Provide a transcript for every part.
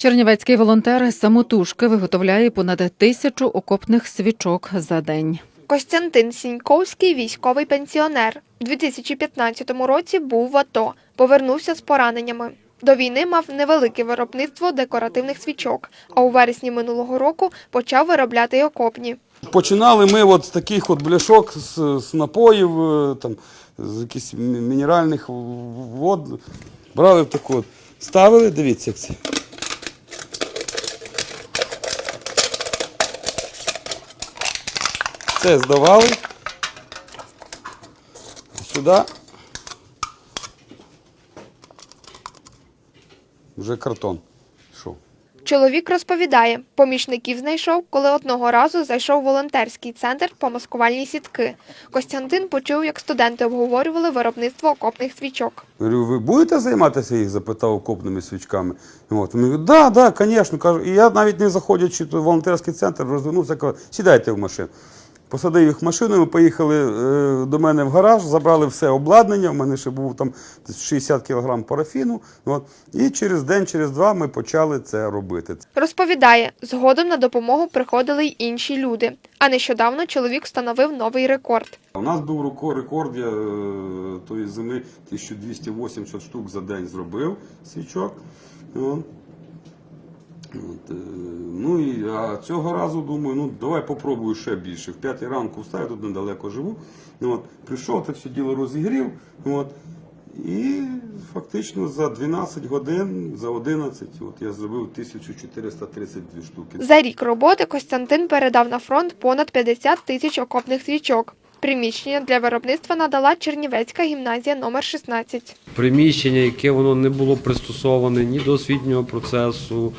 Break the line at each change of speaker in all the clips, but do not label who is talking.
Чернівецький волонтер самотужки виготовляє понад тисячу окопних свічок за день.
Костянтин Сіньковський, військовий пенсіонер. У 2015 році був в АТО, повернувся з пораненнями. До війни мав невелике виробництво декоративних свічок, а у вересні минулого року почав виробляти й окопні.
Починали ми от з таких от бляшок, з, з напоїв, е, там, з якихось мінеральних вод. Брали таку от, ставили, дивіться, як це. Це здавали. Сюди. Вже картон йшов.
Чоловік розповідає, помічників знайшов, коли одного разу зайшов волонтерський центр по маскувальній сітки. Костянтин почув, як студенти обговорювали виробництво окопних свічок.
Говорю, ви будете займатися їх? запитав окопними свічками. От. Вони говорять, да, да, звісно. Кажу, і я навіть не заходячи в волонтерський центр, розвернувся, кажу, сідайте в машину. Посадив їх в машину, ми поїхали е, до мене в гараж, забрали все обладнання. У мене ще був там 60 кг парафіну. От. І через день, через два ми почали це робити.
Розповідає, згодом на допомогу приходили й інші люди. А нещодавно чоловік встановив новий рекорд.
У нас був рекорд я е, тої зими 1280 штук за день зробив свічок. От. От, е, ну і а цього разу думаю, ну давай попробую ще більше. В п'ятій ранку встаю, тут недалеко живу. Ну, От, прийшов, це все діло розігрів. От, і фактично за 12 годин, за 11, от я зробив 1432 штуки.
За рік роботи Костянтин передав на фронт понад 50 тисяч окопних свічок. Приміщення для виробництва надала Чернівецька гімназія номер 16.
приміщення, яке воно не було пристосоване ні до освітнього процесу.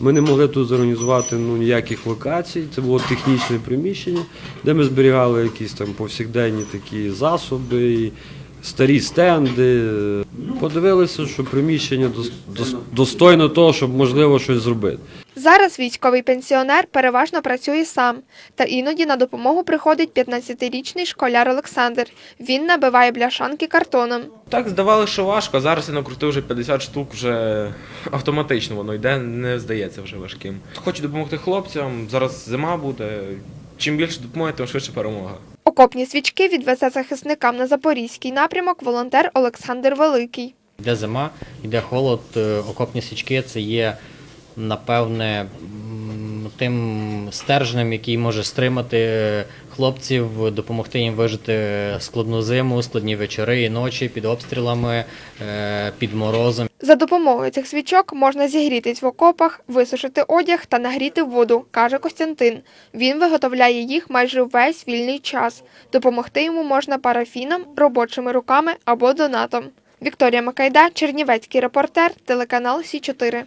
Ми не могли тут зорганізувати ну, ніяких локацій. Це було технічне приміщення, де ми зберігали якісь там повсякденні такі засоби, старі стенди. Подивилися, що приміщення дос- дос- достойно того, щоб можливо щось зробити.
Зараз військовий пенсіонер переважно працює сам, та іноді на допомогу приходить 15-річний школяр Олександр. Він набиває бляшанки картоном.
Так здавалося, що важко, зараз я накрутив вже 50 штук, вже автоматично воно йде, не здається вже важким. Хочу допомогти хлопцям, зараз зима буде. Чим більше допомоги, тим швидше перемога.
Окопні свічки відвезе захисникам на запорізький напрямок волонтер Олександр Великий.
Йде зима, йде холод, е, окопні свічки це є, напевне, тим стержнем, який може стримати хлопців, допомогти їм вижити складну зиму, складні вечори і ночі під обстрілами, е, під морозом.
За допомогою цих свічок можна зігрітись в окопах, висушити одяг та нагріти воду, каже Костянтин. Він виготовляє їх майже весь вільний час. Допомогти йому можна парафіном, робочими руками або донатом. Вікторія Макайда, Чернівецький репортер, телеканал Сі 4